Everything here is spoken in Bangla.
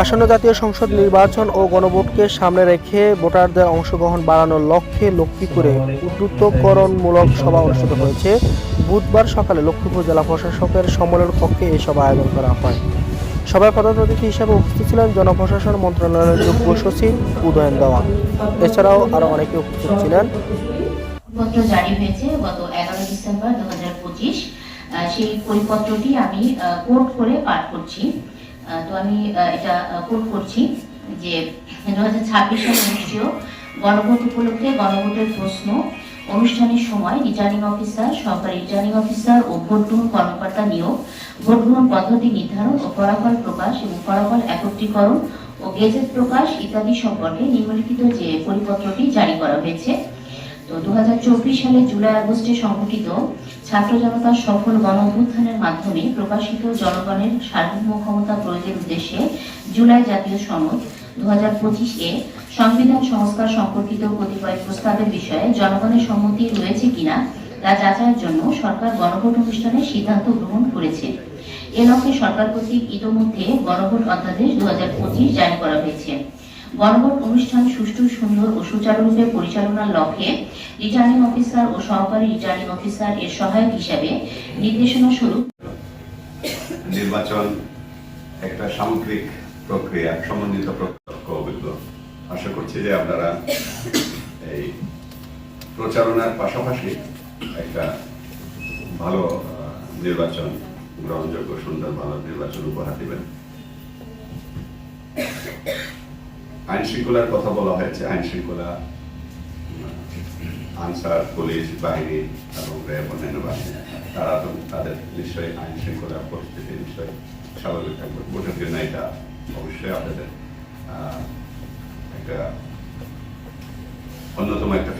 আসন্ন জাতীয় সংসদ নির্বাচন ও গণভোটকে সামনে রেখে ভোটারদের অংশগ্রহণ বাড়ানোর লক্ষ্যে লক্ষ্মীপুরে উদ্বুদ্ধকরণমূলক সভা অনুষ্ঠিত হয়েছে। বুধবার সকালে লক্ষ্মীপুর জেলা প্রশাসকের সম্মেলন কক্ষে এই সভা আয়োজন করা হয়। সভায় প্রধান অতিথি হিসেবে উপস্থিত ছিলেন জনপ্রশাসন মন্ত্রণালয়ের যুগ্ম সচিব উদয়ন দেওয়ান। এছাড়াও আরও অনেকে উপস্থিত ছিলেন। পত্র জারি হয়েছে গত এগারো ডিসেম্বর দু হাজার পঁচিশ। সেই পরিপত্রটি আমি কোর্ট করে পাঠ করছি। তো আমি এটা কোট করছি যে দু হাজার ছাব্বিশ সালে অনুষ্ঠেয় গণভোট উপলক্ষে গণভোটের প্রশ্ন অনুষ্ঠানের সময় রিটার্নিং অফিসার সহকারী রিটার্নিং অফিসার ও ভোট গ্রহণ কর্মকর্তা নিয়োগ ভোট গ্রহণ পদ্ধতি নির্ধারণ ও ফলাফল প্রকাশ এবং ফলাফল একত্রীকরণ ও গেজেট প্রকাশ ইত্যাদি সম্পর্কে নিম্নলিখিত যে পরিপত্রটি জারি করা হয়েছে তো দু সালে জুলাই আগস্টে সংঘটিত ছাত্র জনতার সফল গণ মাধ্যমে প্রকাশিত জনগণের সার্বভৌম ক্ষমতা প্রয়োগের উদ্দেশ্যে জুলাই জাতীয় সনদ দু হাজার এ সংবিধান সংস্কার সম্পর্কিত কতিপয় প্রস্তাবের বিষয়ে জনগণের সম্মতি রয়েছে কিনা তা যাচাইয়ের জন্য সরকার গণভোট অনুষ্ঠানের সিদ্ধান্ত গ্রহণ করেছে। এ লক্ষ্যে সরকার কর্তৃক ইতোমধ্যে গণভোট অধ্যাদেশ দু হাজার পঁচিশ জারি করা হয়েছে। গণভোট অনুষ্ঠান সুষ্ঠু সুন্দর ও সুচারুরূপে পরিচালনার লক্ষ্যে রিটার্নিং অফিসার ও সহকারী রিটার্নিং অফিসার এর সহায়ক হিসাবে নির্দেশনা স্বরূপ নির্বাচন একটা সামগ্রিক প্রক্রিয়া সমন্বিত অভিজ্ঞ। আশা করছি যে আপনারা এই প্রচারণার পাশাপাশি একটা ভালো নির্বাচন, গ্রহণযোগ্য, সুন্দর, ভালো নির্বাচন উপহার দিবেন। আইন শৃঙ্খলার কথা বলা হয়েছে। আইন শৃঙ্খলা আনসার, পুলিশ, বাহিনী এবং র্যাব, অন্যান্য বাহিনী। তারা তো তাদের নিশ্চয়ই আইন শৃঙ্খলা পরিস্থিতি নিশ্চয়ই স্বাভাবিক থাকবে। ভোটের জন্য এটা অবশ্যই আপনাদের একটা অন্যতম একটা